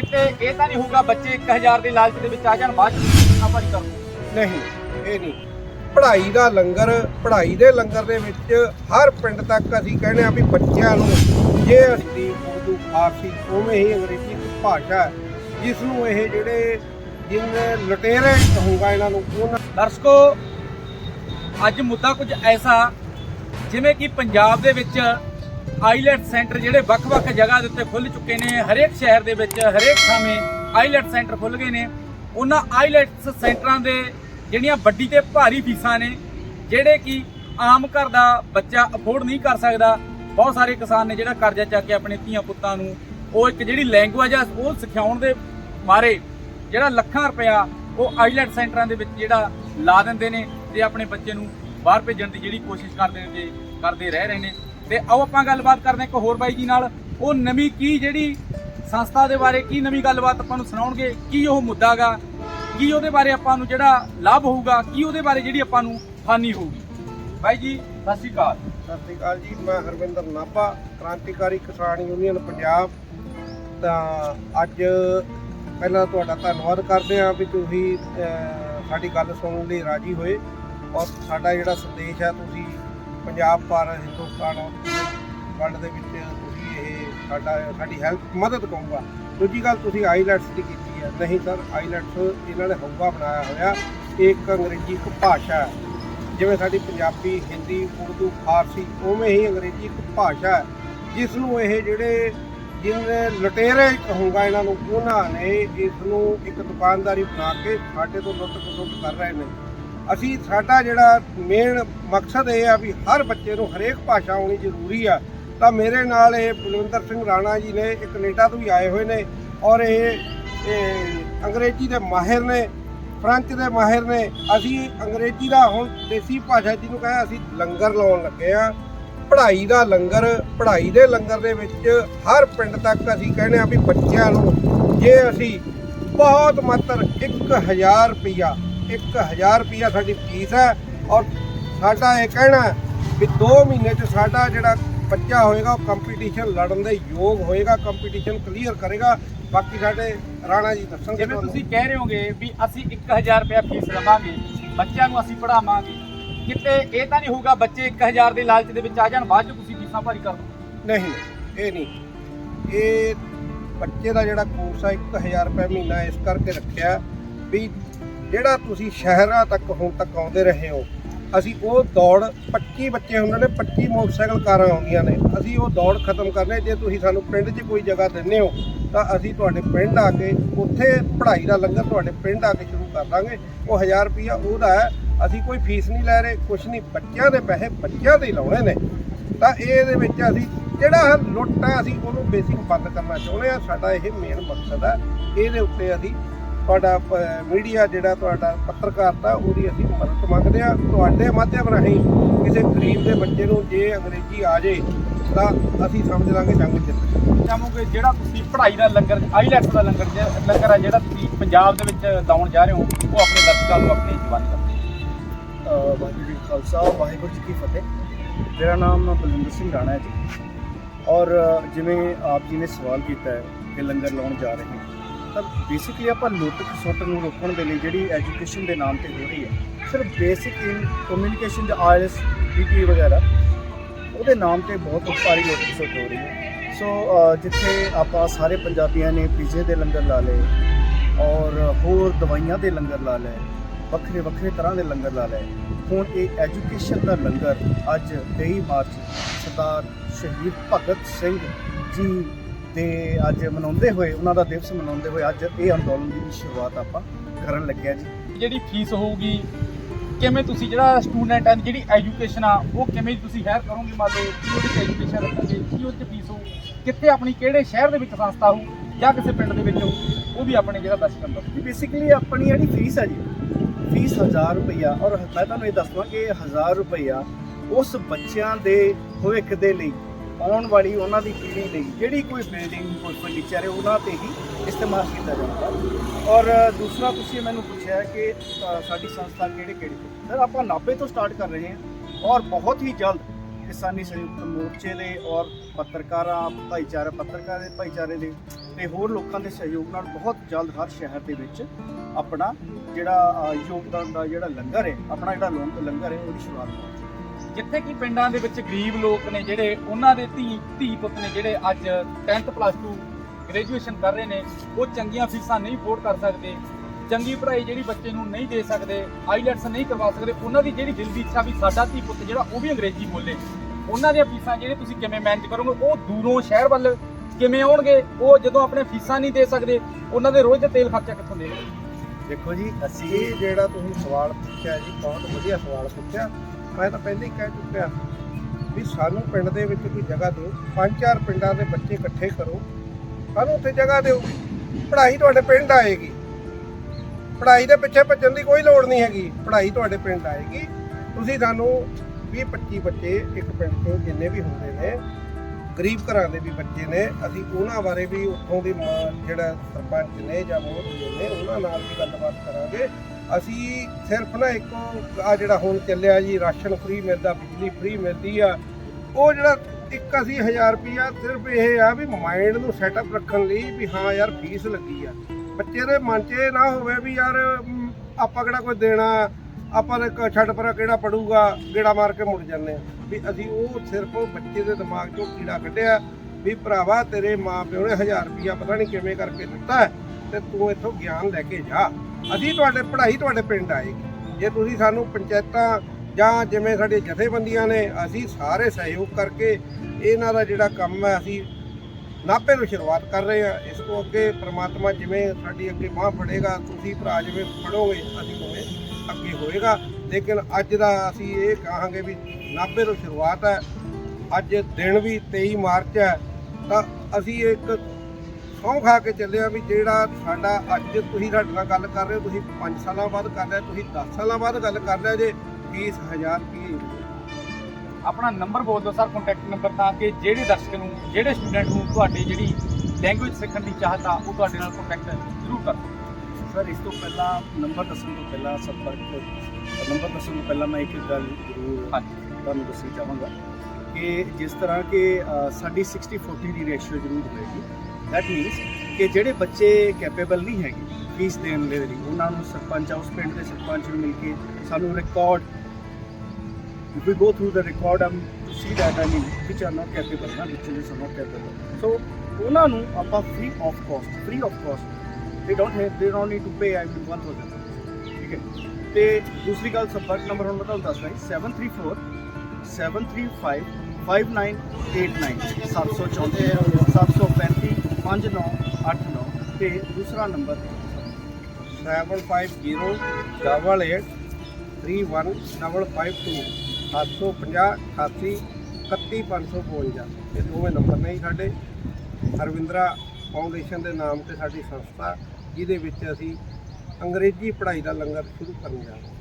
ਕਿਤੇ ਇਹ ਤਾਂ ਨਹੀਂ ਹੋਊਗਾ ਬੱਚੇ 1000 ਦੇ ਲਾਲਚ ਦੇ ਵਿੱਚ ਆ ਜਾਣ ਬਾਅਦ ਆਪਾਂ ਨਹੀਂ ਕਰਦੇ ਨਹੀਂ ਇਹ ਨਹੀਂ। ਪੜ੍ਹਾਈ ਦਾ ਲੰਗਰ ਪੜ੍ਹਾਈ ਦੇ ਲੰਗਰ ਦੇ ਵਿੱਚ ਹਰ ਪਿੰਡ ਤੱਕ ਅਸੀਂ ਕਹਿੰਦੇ ਆ ਵੀ ਬੱਚਿਆਂ ਨੂੰ ਜੇ ਅਸੀਂ ਉਰਦੂ ਫਾਰਸੀ ਉਵੇਂ ਹੀ ਅੰਗਰੇਜ਼ੀ ਦੀ ਭਾਸ਼ਾ ਹੈ, ਜਿਸ ਨੂੰ ਇਹ ਜਿਹੜੇ ਜਿਨ ਲਟੇਰੇ ਕਹੂੰਗਾ ਇਹਨਾਂ ਨੂੰ ਉਹਨਾਂ ਦਰਸ਼ਕੋ ਅੱਜ ਮੁੱਦਾ ਕੁਝ ਐਸਾ ਜਿਵੇਂ ਕਿ ਪੰਜਾਬ ਦੇ ਵਿੱਚ ਆਈਲੈਟ ਸੈਂਟਰ ਜਿਹੜੇ ਵੱਖ-ਵੱਖ ਜਗ੍ਹਾ ਦੇ ਉੱਤੇ ਖੁੱਲ ਚੁੱਕੇ ਨੇ, ਹਰੇਕ ਸ਼ਹਿਰ ਦੇ ਵਿੱਚ, ਹਰੇਕ ਥਾਵੇਂ ਆਈਲੈਟ ਸੈਂਟਰ ਖੁੱਲ ਗਏ ਨੇ। ਉਹਨਾਂ ਆਈਲੈਟਸ ਸੈਂਟਰਾਂ ਦੇ ਜਿਹੜੀਆਂ ਵੱਡੀ ਤੇ ਭਾਰੀ ਫੀਸਾਂ ਨੇ, ਜਿਹੜੇ ਕਿ ਆਮ ਘਰ ਦਾ ਬੱਚਾ ਅਫੋਰਡ ਨਹੀਂ ਕਰ ਸਕਦਾ, ਬਹੁਤ ਸਾਰੇ ਕਿਸਾਨ ਨੇ ਜਿਹੜਾ ਕਰਜ਼ਾ ਚੱਕ ਕੇ ਆਪਣੇ ਧੀਆਂ ਪੁੱਤਾਂ ਨੂੰ, ਉਹ ਇੱਕ ਜਿਹੜੀ ਲੈਂਗੁਏਜ ਆ, ਉਹ ਸਿਖਾਉਣ ਦੇ ਮਾਰੇ, ਜਿਹੜਾ ਲੱਖਾਂ ਰੁਪਇਆ ਉਹ ਆਈਲੈਟ ਸੈਂਟਰਾਂ ਦੇ ਵਿੱਚ ਜਿਹੜਾ ਲਾ ਦਿੰਦੇ ਨੇ ਤੇ ਆਪਣੇ ਬੱਚੇ ਨੂੰ ਬਾਹਰ ਭੇਜਣ ਦੀ ਜਿਹੜੀ ਕੋਸ਼ਿਸ਼ ਕਰਦੇ ਨੇ, ਕਰਦੇ ਰਹਿ ਰਹੇ ਨੇ। ਤੇ ਆਓ ਆਪਾਂ ਗੱਲਬਾਤ ਕਰਦੇ ਹਾਂ ਇੱਕ ਹੋਰ ਬਾਈ ਜੀ ਨਾਲ। ਉਹ ਨਵੀਂ ਕੀ ਜਿਹੜੀ ਸੰਸਥਾ ਦੇ ਬਾਰੇ, ਕੀ ਨਵੀਂ ਗੱਲਬਾਤ ਆਪਾਂ ਨੂੰ ਸੁਣਾਉਣਗੇ? ਕੀ ਉਹ ਮੁੱਦਾ ਗਾ ਕੀ ਉਹਦੇ ਬਾਰੇ ਆਪਾਂ ਨੂੰ ਜਿਹੜਾ ਲਾਭ ਹੋਊਗਾ, ਕੀ ਉਹਦੇ ਬਾਰੇ ਜਿਹੜੀ ਆਪਾਂ ਨੂੰ ਹਾਨੀ ਹੋਊਗੀ? ਬਾਈ ਜੀ, ਸਤਿ ਸ਼੍ਰੀ ਅਕਾਲ। ਸਤਿ ਸ੍ਰੀ ਅਕਾਲ ਜੀ, ਮੈਂ ਹਰਵਿੰਦਰ ਨਾਭਾ, ਕ੍ਰਾਂਤੀਕਾਰੀ ਕਿਸਾਨ ਯੂਨੀਅਨ ਪੰਜਾਬ। ਤਾਂ ਅੱਜ ਪਹਿਲਾਂ ਤੁਹਾਡਾ ਧੰਨਵਾਦ ਕਰਦੇ ਹਾਂ ਵੀ ਤੁਸੀਂ ਸਾਡੀ ਗੱਲ ਸੁਣਨ ਲਈ ਰਾਜੀ ਹੋਏ। ਔਰ ਸਾਡਾ ਜਿਹੜਾ ਸੰਦੇਸ਼ ਹੈ ਤੁਸੀਂ ਪੰਜਾਬ ਪਰ ਹਿੰਦੁਸਤਾਨ ਵਰਲਡ ਦੇ ਵਿੱਚ ਤੁਸੀਂ ਇਹ ਸਾਡਾ, ਸਾਡੀ ਹੈਲਪ ਮਦਦ ਕਰੂੰਗਾ। ਦੂਜੀ ਗੱਲ, ਤੁਸੀਂ ਆਈਲੈਟਸ ਦੀ ਕੀਤੀ ਹੈ। ਨਹੀਂ ਸਰ ਆਈਲੈਟਸ ਇਹਨਾਂ ਨੇ ਹੌਵਾ ਬਣਾਇਆ ਹੋਇਆ। ਇਹ ਇੱਕ ਅੰਗਰੇਜ਼ੀ ਇੱਕ ਭਾਸ਼ਾ ਹੈ। ਜਿਵੇਂ ਸਾਡੀ ਪੰਜਾਬੀ, ਹਿੰਦੀ, ਉਰਦੂ, ਫਾਰਸੀ, ਉਵੇਂ ਹੀ ਅੰਗਰੇਜ਼ੀ ਇੱਕ ਭਾਸ਼ਾ ਹੈ। ਜਿਸ ਨੂੰ ਇਹ ਜਿਹੜੇ ਜਿਹਨੇ ਲਟੇਰੇ ਕਹੂੰਗਾ ਇਹਨਾਂ ਨੂੰ, ਉਹਨਾਂ ਨੇ ਇਸ ਨੂੰ ਇੱਕ ਦੁਕਾਨਦਾਰੀ ਬਣਾ ਕੇ ਸਾਡੇ ਤੋਂ ਲੁੱਟ ਖਸੁੱਟ ਕਰ ਰਹੇ ਨੇ। ਅਸੀਂ ਸਾਡਾ ਜਿਹੜਾ ਮੇਨ ਮਕਸਦ ਇਹ ਆ ਵੀ ਹਰ ਬੱਚੇ ਨੂੰ ਹਰੇਕ ਭਾਸ਼ਾ ਆਉਣੀ ਜ਼ਰੂਰੀ ਆ। ਤਾਂ ਮੇਰੇ ਨਾਲ ਇਹ ਬਲਵਿੰਦਰ ਸਿੰਘ ਰਾਣਾ ਜੀ ਨੇ ਇਹ ਕੈਨੇਡਾ ਤੋਂ ਵੀ ਆਏ ਹੋਏ ਨੇ ਔਰ ਇਹ ਅੰਗਰੇਜ਼ੀ ਦੇ ਮਾਹਿਰ ਨੇ ਫ੍ਰੈਂਚ ਦੇ ਮਾਹਿਰ ਨੇ। ਅਸੀਂ ਅੰਗਰੇਜ਼ੀ ਦਾ ਹੁਣ ਦੇਸੀ ਭਾਸ਼ਾ ਜਿਹਨੂੰ ਕਹਿੰਦੇ ਅਸੀਂ ਲੰਗਰ ਲਾਉਣ ਲੱਗੇ ਆ। ਪੜ੍ਹਾਈ ਦਾ ਲੰਗਰ, ਪੜ੍ਹਾਈ ਦੇ ਲੰਗਰ ਦੇ ਵਿੱਚ ਹਰ ਪਿੰਡ ਤੱਕ ਅਸੀਂ ਕਹਿੰਦੇ ਆ ਵੀ ਬੱਚਿਆਂ ਨੂੰ ਜੇ ਅਸੀਂ ਬਹੁਤ ਮਾਤਰ 1000 ਰੁਪਿਆ 1000 ਰੁਪਿਆ ਸਾਡੀ ਫੀਸ ਹੈ ਔਰ ਸਾਡਾ ਇਹ ਕਹਿਣਾ ਵੀ 2 ਮਹੀਨੇ 'ਚ ਸਾਡਾ ਜਿਹੜਾ ਬੱਚਾ ਹੋਏਗਾ ਉਹ ਕੰਪੀਟੀਸ਼ਨ ਲੜਨ ਦੇ ਯੋਗ ਹੋਏਗਾ ਕੰਪੀਟੀਸ਼ਨ ਕਲੀਅਰ ਕਰੇਗਾ। ਬਾਕੀ ਸਾਡੇ ਰਾਣਾ ਜੀ ਦੱਸਣਗੇ ਜਿਵੇਂ। ਤੁਸੀਂ ਕਹਿ ਰਹੇ ਹੋਗੇ ਵੀ ਅਸੀਂ 1000 ਰੁਪਇਆ ਫੀਸ ਲਵਾਂਗੇ ਬੱਚਿਆਂ ਨੂੰ ਅਸੀਂ ਪੜਾਵਾਂਗੇ ਕਿਤੇ ਇਹ ਤਾਂ ਨਹੀਂ ਹੋਊਗਾ ਬੱਚੇ 1000 ਦੇ ਲਾਲਚ ਦੇ ਵਿੱਚ ਆ ਜਾਣ ਬਾਅਦ ਚ ਤੁਸੀਂ ਫੀਸਾਂ ਭਾਰੀ ਕਰ ਦਿਓ। ਨਹੀਂ ਇਹ ਨਹੀਂ। ਇਹ ਬੱਚੇ ਦਾ ਜਿਹੜਾ ਕੋਰਸ ਆ 1000 ਰੁਪਏ ਮਹੀਨਾ ਇਸ ਕਰਕੇ ਰੱਖਿਆ ਵੀ ਜਿਹੜਾ ਤੁਸੀਂ ਸ਼ਹਿਰਾਂ ਤੱਕ ਹੁਣ ਤੱਕ ਆਉਂਦੇ ਰਹੇ ਹੋ, ਅਸੀਂ ਉਹ ਦੌੜ 25 ਬੱਚੇ ਹੁੰਦੇ ਨੇ 25 ਮੋਟਰਸਾਈਕਲ ਕਾਰਾਂ ਆਉਂਦੀਆਂ ਨੇ, ਅਸੀਂ ਉਹ ਦੌੜ ਖਤਮ ਕਰਨੇ, ਜੇ ਤੁਸੀਂ ਸਾਨੂੰ ਪਿੰਡ 'ਚ ਕੋਈ ਜਗ੍ਹਾ ਦਿੰਦੇ ਹੋ, ਤਾਂ ਅਸੀਂ ਤੁਹਾਡੇ ਪਿੰਡ ਆ ਕੇ ਉੱਥੇ ਪੜ੍ਹਾਈ ਦਾ ਲੰਗਰ ਤੁਹਾਡੇ ਪਿੰਡ ਆ ਕੇ ਸ਼ੁਰੂ ਕਰ ਦਾਂਗੇ। ਉਹ 1000 ਰੁਪਿਆ ਉਹਦਾ ਹੈ, ਅਸੀਂ ਕੋਈ ਫੀਸ ਨਹੀਂ ਲੈ ਰਹੇ, ਕੁਛ ਨਹੀਂ, ਬੱਚਿਆਂ ਦੇ ਪੈਸੇ ਬੱਚਿਆਂ ਦੇ ਲਾਉਣੇ ਨੇ। ਤਾਂ ਇਹਦੇ ਵਿੱਚ ਅਸੀਂ ਜਿਹੜਾ ਲੁੱਟ ਹੈ ਅਸੀਂ ਉਹਨੂੰ ਬੇਸਿਕ ਬੰਦ ਕਰਨਾ ਚਾਹੁੰਦੇ ਆ ਸਾਡਾ ਇਹ ਮੇਨ ਮਕਸਦ ਹੈ, ਇਹਦੇ ਉੱਤੇ ਅਸੀਂ ਤੁਹਾਡਾ ਮੀਡੀਆ ਜਿਹੜਾ ਤੁਹਾਡਾ ਪੱਤਰਕਾਰਤਾ ਉਹਦੀ ਅਸੀਂ ਮਦਦ ਮੰਗਦੇ ਆ ਤੁਹਾਡੇ ਮਾਧਿਅਮ ਰਾਹੀਂ ਕਿਸੇ ਗਰੀਬ ਦੇ ਬੱਚੇ ਨੂੰ ਜੇ ਅੰਗਰੇਜ਼ੀ ਆ ਜੇ ਤਾਂ ਅਸੀਂ ਸਮਝ ਲਾਂਗੇ ਜੰਗ ਜਿੱਤ ਚਾਹੋਗੇ ਜਿਹੜਾ ਤੁਸੀਂ ਪੜ੍ਹਾਈ ਦਾ ਲੰਗਰ ਆਈਲੈਟਸ ਦਾ ਲੰਗਰ ਲੰਗਰ ਆ ਜਿਹੜਾ ਤੁਸੀਂ ਪੰਜਾਬ ਦੇ ਵਿੱਚ ਲਾਉਣ ਜਾ ਰਹੇ ਹੋ ਉਹ ਆਪਣੇ ਦਰਸ਼ਕਾਂ ਨੂੰ ਆਪਣੀ ਜ਼ੁਬਾਨੀ ਦੱਸੋ। ਅ, ਵਾਹਿਗੁਰੂ ਜੀ ਖਾਲਸਾ ਵਾਹਿਗੁਰੂ ਜੀ ਕੀ ਫਤਿਹ। ਮੇਰਾ ਨਾਮ ਬਲਵਿੰਦਰ ਸਿੰਘ ਰਾਣਾ ਹੈ ਜੀ। ਔਰ ਜਿਵੇਂ ਆਪ ਜੀ ਨੇ ਸਵਾਲ ਕੀਤਾ ਹੈ ਕਿ ਲੰਗਰ ਲਾਉਣ ਜਾ ਰਹੇ ਹਾਂ ਤਾਂ ਬੇਸਿਕਲੀ ਆਪਾਂ ਲੁੱਟ ਖਸੁੱਟ ਨੂੰ ਰੋਕਣ ਦੇ ਲਈ ਜਿਹੜੀ ਐਜੂਕੇਸ਼ਨ ਦੇ ਨਾਮ ਤੇ ਹੋ ਰਹੀ ਹੈ, ਸਿਰਫ ਬੇਸਿਕ ਇਨ ਕਮਿਊਨੀਕੇਸ਼ਨ ਦੇ ਆਇਲਸ ਪੀਟੀ ਵਗੈਰਾ, ਉਹਦੇ ਨਾਮ ਤੇ ਬਹੁਤ ਸਾਰੀ ਲੁੱਟ ਖਸੁੱਟ ਹੋ ਰਹੀ ਹੈ। ਸੋ ਜਿੱਥੇ ਆਪਾਂ ਸਾਰੇ ਪੰਜਾਬੀਆਂ ਨੇ ਪੀਜ਼ੇ ਦੇ ਲੰਗਰ ਲਾ ਲਏ ਔਰ ਹੋਰ ਦਵਾਈਆਂ ਦੇ ਲੰਗਰ ਲਾ ਲਏ, ਵੱਖਰੇ ਵੱਖਰੇ ਤਰ੍ਹਾਂ ਦੇ ਲੰਗਰ ਲਾ ਲਏ। ਹੁਣ ਇਹ ਐਜੂਕੇਸ਼ਨ ਦਾ ਲੰਗਰ ਅੱਜ 23 ਮਾਰਚ ਸਰਦਾਰ ਸ਼ਹੀਦ ਭਗਤ ਸਿੰਘ ਜੀ ਦੇ ਅੱਜ ਮਨਾਉਂਦੇ ਹੋਏ ਉਹਨਾਂ ਦਾ ਦਿਵਸ ਮਨਾਉਂਦੇ ਹੋਏ ਅੱਜ ਇਹ ਅੰਦੋਲਨ ਦੀ ਸ਼ੁਰੂਆਤ ਆਪਾਂ ਕਰਨ ਲੱਗਿਆ ਜੀ। ਜਿਹੜੀ ਫੀਸ ਹੋਊਗੀ ਕਿਵੇਂ ਤੁਸੀਂ ਜਿਹੜਾ ਸਟੂਡੈਂਟ ਹੈ ਜਿਹੜੀ ਐਜੂਕੇਸ਼ਨ ਆ ਉਹ ਕਿਵੇਂ ਤੁਸੀਂ ਹੈਰ ਕਰੋਗੇ ਮੰਨ ਲਓ ਕੀ ਉਹਦੀ ਐਜੂਕੇਸ਼ਨ ਰੱਖੋਗੇ ਕੀ ਉਹਦੇ ਚ ਫੀਸ ਹੋਊ ਕਿੱਥੇ ਆਪਣੀ ਕਿਹੜੇ ਸ਼ਹਿਰ ਦੇ ਵਿੱਚ ਸੰਸਥਾ ਹੋਊ ਜਾਂ ਕਿਸੇ ਪਿੰਡ ਦੇ ਵਿੱਚ ਹੋਊ ਉਹ ਵੀ ਆਪਣੇ ਜਿਹੜਾ ਦਰਸ਼ਕਾਂ ਨੂੰ ਬੇਸਿਕਲੀ ਆਪਣੀ ਜਿਹੜੀ ਫੀਸ ਹੈ ਜੀ ਫੀਸ 1000 ਰੁਪਈਆ ਔਰ ਮੈਂ ਤੁਹਾਨੂੰ ਇਹ ਦੱਸਦਾ ਕਿ ਇਹ 1000 ਰੁਪਈਆ ਉਸ ਬੱਚਿਆਂ ਦੇ ਭਵਿੱਖ ਦੇ ਲਈ ਆਉਣ ਵਾਲੀ ਉਹਨਾਂ ਦੀ ਪੀੜ੍ਹੀ ਲਈ ਜਿਹੜੀ ਕੋਈ ਬਿਲਡਿੰਗ ਕੋਈ ਫਰਨੀਚਰ ਹੈ, ਉਹਨਾਂ ਤੇ ਹੀ ਇਸਤੇਮਾਲ ਕੀਤਾ ਜਾਂਦਾ। ਔਰ ਦੂਸਰਾ, ਤੁਸੀਂ ਮੈਨੂੰ ਪੁੱਛਿਆ ਕਿ ਸਾਡੀ ਸੰਸਥਾ ਕਿਹੜੇ ਕਿਹੜੇ ਸਰ, ਆਪਾਂ 90 ਤੋਂ ਸਟਾਰਟ ਕਰ ਰਹੇ ਹਾਂ ਔਰ ਬਹੁਤ ਹੀ ਜਲਦ ਕਿਸਾਨੀ ਸੰਯੁਕਤ ਮੋਰਚੇ ਦੇ ਔਰ ਪੱਤਰਕਾਰਾਂ, ਭਾਈਚਾਰਾ, ਪੱਤਰਕਾਰ ਦੇ ਭਾਈਚਾਰੇ ਦੇ ਤੇ ਹੋਰ ਲੋਕਾਂ ਦੇ ਸਹਿਯੋਗ ਨਾਲ ਬਹੁਤ ਜਲਦ ਹਰ ਸ਼ਹਿਰ ਦੇ ਵਿੱਚ ਆਪਣਾ ਜਿਹੜਾ ਯੋਗਦਾਨ ਦਾ ਜਿਹੜਾ ਲੰਗਰ ਹੈ, ਆਪਣਾ ਜਿਹੜਾ ਲੋਕ ਲੰਗਰ ਹੈ, ਉਹਦੀ ਸ਼ੁਰੂਆਤ ਹੋਈ ਜਿੱਥੇ ਕਿ ਪਿੰਡਾਂ ਦੇ ਵਿੱਚ ਗਰੀਬ ਲੋਕ ਨੇ ਜਿਹੜੇ ਉਹਨਾਂ ਦੇ ਧੀ ਧੀ ਪੁੱਤ ਨੇ ਜਿਹੜੇ ਅੱਜ 10th ਪਲੱਸ 2 ਗ੍ਰੈਜੂਏਸ਼ਨ ਕਰ ਰਹੇ ਨੇ, ਉਹ ਚੰਗੀਆਂ ਫੀਸਾਂ ਨਹੀਂ ਅਫੋਰਡ ਕਰ ਸਕਦੇ, ਚੰਗੀ ਪੜ੍ਹਾਈ ਜਿਹੜੀ ਬੱਚੇ ਨੂੰ ਨਹੀਂ ਦੇ ਸਕਦੇ ਆਈਲੈਟਸ ਨਹੀਂ ਕਰਵਾ ਸਕਦੇ, ਉਹਨਾਂ ਦੀ ਜਿਹੜੀ ਦਿਲ ਦੀ ਇੱਛਾ ਵੀ ਸਾਡਾ ਧੀ ਪੁੱਤ ਜਿਹੜਾ ਉਹ ਵੀ ਅੰਗਰੇਜ਼ੀ ਬੋਲੇ। ਉਹਨਾਂ ਦੀਆਂ ਫੀਸਾਂ ਜਿਹੜੇ ਤੁਸੀਂ ਕਿਵੇਂ ਮੈਨੇਜ ਕਰੋਗੇ, ਉਹ ਦੂਰੋਂ ਸ਼ਹਿਰ ਵੱਲ ਕਿਵੇਂ ਆਉਣਗੇ, ਉਹ ਜਦੋਂ ਆਪਣੇ ਫੀਸਾਂ ਨਹੀਂ ਦੇ ਸਕਦੇ, ਉਹਨਾਂ ਦੇ ਰੋਜ਼ ਦੇ ਤੇਲ ਖਰਚਾ ਕਿੱਥੋਂ ਦੇਣਗੇ? ਦੇਖੋ ਜੀ, ਅਸੀਂ ਜਿਹੜਾ ਤੁਸੀਂ ਸਵਾਲ ਪੁੱਛਿਆ ਜੀ, ਬਹੁਤ ਵਧੀਆ ਸਵਾਲ ਪੁੱਛਿਆ। ਮੈਂ ਤਾਂ ਪਹਿਲਾਂ ਹੀ ਕਹਿ ਚੁੱਕਿਆ ਵੀ ਸਾਨੂੰ ਪਿੰਡ ਦੇ ਵਿੱਚ ਕੋਈ ਜਗ੍ਹਾ ਦਿਓ, ਪੰਜ ਚਾਰ ਪਿੰਡਾਂ ਦੇ ਬੱਚੇ ਇਕੱਠੇ ਕਰੋ। ਸਾਨੂੰ ਉੱਥੇ ਜਗ੍ਹਾ ਦਿਓ। ਪੜ੍ਹਾਈ ਤੁਹਾਡੇ ਪਿੰਡ ਆਏਗੀ। ਪੜ੍ਹਾਈ ਦੇ ਪਿੱਛੇ ਭੱਜਣ ਦੀ ਕੋਈ ਲੋੜ ਨਹੀਂ ਹੈਗੀ। ਪੜ੍ਹਾਈ ਤੁਹਾਡੇ ਪਿੰਡ ਆਏਗੀ। ਤੁਸੀਂ ਸਾਨੂੰ 20 25 ਬੱਚੇ ਇੱਕ ਪਿੰਡ ਤੋਂ ਜਿੰਨੇ ਵੀ ਹੁੰਦੇ ਨੇ ਗਰੀਬ ਘਰਾਂ ਦੇ ਵੀ ਬੱਚੇ ਨੇ, ਅਸੀਂ ਉਹਨਾਂ ਬਾਰੇ ਵੀ ਉੱਥੋਂ ਦੇ ਮਾਂ- ਜਿਹੜਾ ਸਰਪੰਚ ਨੇ ਜਾਂ ਮੋਹਤਵੀਰ ਨੇ, ਉਹਨਾਂ ਨਾਲ ਵੀ ਗੱਲਬਾਤ ਕਰਾਂਗੇ। ਅਸੀਂ ਸਿਰਫ ਨਾ ਇੱਕੋ ਆ ਜਿਹੜਾ ਹੁਣ ਚੱਲਿਆ ਜੀ, ਰਾਸ਼ਨ ਫ੍ਰੀ ਮਿਲਦਾ, ਬਿਜਲੀ ਫ੍ਰੀ ਮਿਲਦੀ ਆ, ਉਹ ਜਿਹੜਾ ਇੱਕ ਅਸੀਂ 1000 ਰੁਪਿਆ ਸਿਰਫ ਇਹ ਆ ਵੀ ਮਾਈਂਡ ਨੂੰ ਸੈਟਅਪ ਰੱਖਣ ਲਈ ਵੀ ਹਾਂ ਯਾਰ ਫੀਸ ਲੱਗੀ ਆ। ਬੱਚੇ ਦੇ ਮਨ 'ਚ ਇਹ ਨਾ ਹੋਵੇ ਵੀ ਯਾਰ ਆਪਾਂ ਕਿਹੜਾ ਕੋਈ ਦੇਣਾ, ਆਪਾਂ ਛੱਡ ਪਰਾ ਕਿਹੜਾ ਪੜੂਗਾ, ਗੇੜਾ ਮਾਰ ਕੇ ਮੁੜ ਜਾਂਦੇ ਆ। ਵੀ ਅਸੀਂ ਉਹ ਸਿਰਫ ਬੱਚੇ ਦੇ ਦਿਮਾਗ 'ਚੋਂ ਕੀੜਾ ਕੱਢਿਆ ਵੀ ਭਰਾਵਾ, ਤੇਰੇ ਮਾਂ ਪਿਓ ਨੇ 1000 ਰੁਪਿਆ ਪਤਾ ਨਹੀਂ ਕਿਵੇਂ ਕਰਕੇ ਦਿੱਤਾ ਹੈ ਤੇ ਤੂੰ ਇੱਥੋਂ ਗਿਆਨ ਲੈ ਕੇ ਜਾ। ਅਸੀਂ ਤੁਹਾਡੇ, ਪੜ੍ਹਾਈ ਤੁਹਾਡੇ ਪਿੰਡ ਆਏਗੀ। ਜੇ ਤੁਸੀਂ ਸਾਨੂੰ ਪੰਚਾਇਤਾਂ ਜਾਂ ਜਿਵੇਂ ਸਾਡੇ ਜਥੇਬੰਦੀਆਂ ਨੇ, ਅਸੀਂ ਸਾਰੇ ਸਹਿਯੋਗ ਕਰਕੇ ਇਹਨਾਂ ਦਾ ਜਿਹੜਾ ਕੰਮ ਹੈ, ਅਸੀਂ ਨਾਪੇ ਤੋਂ ਸ਼ੁਰੂਆਤ ਕਰ ਰਹੇ ਹਾਂ। ਇਸ ਤੋਂ ਅੱਗੇ ਪ੍ਰਮਾਤਮਾ ਜਿਵੇਂ ਸਾਡੀ ਅੱਗੇ ਬਾਹ ਫੜੇਗਾ, ਤੁਸੀਂ ਭਰਾ ਜਿਵੇਂ ਫੜੋਗੇ, ਅਸੀਂ ਉਵੇਂ ਅੱਗੇ ਹੋਏਗਾ। ਲੇਕਿਨ ਅੱਜ ਦਾ ਅਸੀਂ ਇਹ ਕਹਾਂਗੇ ਵੀ ਨਾਪੇ ਤੋਂ ਸ਼ੁਰੂਆਤ ਹੈ। ਅੱਜ ਦਿਨ ਵੀ 23 ਮਾਰਚ ਹੈ, ਤਾਂ ਅਸੀਂ ਇੱਕ ਸਹੁੰ ਖਾ ਕੇ ਚੱਲੇ ਆ ਵੀ ਜਿਹੜਾ ਸਾਡਾ ਅੱਜ ਤੁਸੀਂ ਸਾਡੇ ਨਾਲ ਗੱਲ ਕਰ ਰਹੇ ਹੋ, ਤੁਸੀਂ 5 ਸਾਲਾਂ ਬਾਅਦ ਕਰ ਰਹੇ ਤੁਸੀਂ 10 ਸਾਲਾਂ ਬਾਅਦ ਗੱਲ ਕਰ ਰਹੇ ਜੇ, ਫੀਸ 1000 ਰੁਪਏ। ਆਪਣਾ ਨੰਬਰ ਬੋਲ ਦਿਓ ਸਰ ਕੰਟੈਕਟ ਨੰਬਰ ਤਾਂ ਕਿ ਜਿਹੜੇ ਦਰਸ਼ਕ ਨੂੰ ਜਿਹੜੇ ਸਟੂਡੈਂਟ ਨੂੰ ਤੁਹਾਡੀ ਜਿਹੜੀ ਲੈਂਗੁਏਜ ਸਿੱਖਣ ਦੀ ਚਾਹਤ ਆ ਉਹ ਤੁਹਾਡੇ ਨਾਲ ਕੰਟੈਕਟ ਜ਼ਰੂਰ ਕਰ ਸਰ ਇਸ ਤੋਂ ਪਹਿਲਾਂ ਨੰਬਰ ਦੱਸਣ ਤੋਂ ਪਹਿਲਾਂ ਸੰਪਰਕ ਨੰਬਰ ਦੱਸਣ ਤੋਂ ਪਹਿਲਾਂ ਮੈਂ ਇੱਕ ਗੱਲ ਜ਼ਰੂਰ ਤੁਹਾਨੂੰ ਦੱਸਣੀ ਚਾਹਾਂਗਾ ਕਿ ਜਿਸ ਤਰ੍ਹਾਂ ਕਿ ਸਾਡੀ 60 40 ਦੀ ਰੇਸ਼ੀਓ ਜ਼ਰੂਰ ਹੋਏਗੀ। ਦੈਟ ਮੀਨਸ ਕਿ ਜਿਹੜੇ ਬੱਚੇ ਕੈਪੇਬਲ ਨਹੀਂ ਹੈਗੇ ਫੀਸ ਦੇਣ ਦੇ ਲਈ ਉਹਨਾਂ ਨੂੰ ਸਰਪੰਚ ਉਸ ਪਿੰਡ ਦੇ ਸਰਪੰਚ ਨੂੰ ਮਿਲ ਕੇ ਸਾਨੂੰ record if we go through the record um, to see that I mean which are not capable ਨਾ which is not capable so ਉਹਨਾਂ ਨੂੰ ਆਪਾਂ free of cost free of cost they don't have they don't need to pay I mean 1000 ਠੀਕ ਹੈ ਤੇ ਦੂਸਰੀ ਗੱਲ ਸੰਪਰਕ ਨੰਬਰ ਹੁਣ ਮੈਂ ਤੁਹਾਨੂੰ ਦੱਸ ਰਿਹਾ 734 735 5989 734 735 5989 ਤੇ ਦੂਸਰਾ ਨੰਬਰ 750 ਡਬਲ 8 31552 750 88 31552 ਇਹ ਦੋਵੇਂ ਨੰਬਰ ਨੇ ਸਾਡੇ। ਹਰਵਿੰਦਰਾ ਫਾਊਂਡੇਸ਼ਨ ਦੇ ਨਾਮ ਤੇ ਸਾਡੀ ਸੰਸਥਾ, ਜਿਹਦੇ ਵਿੱਚ ਅਸੀਂ ਅੰਗਰੇਜ਼ੀ ਪੜ੍ਹਾਈ ਦਾ ਲੰਗਰ ਸ਼ੁਰੂ ਕਰਨ ਜਾ ਰਹੇ ਹਾਂ।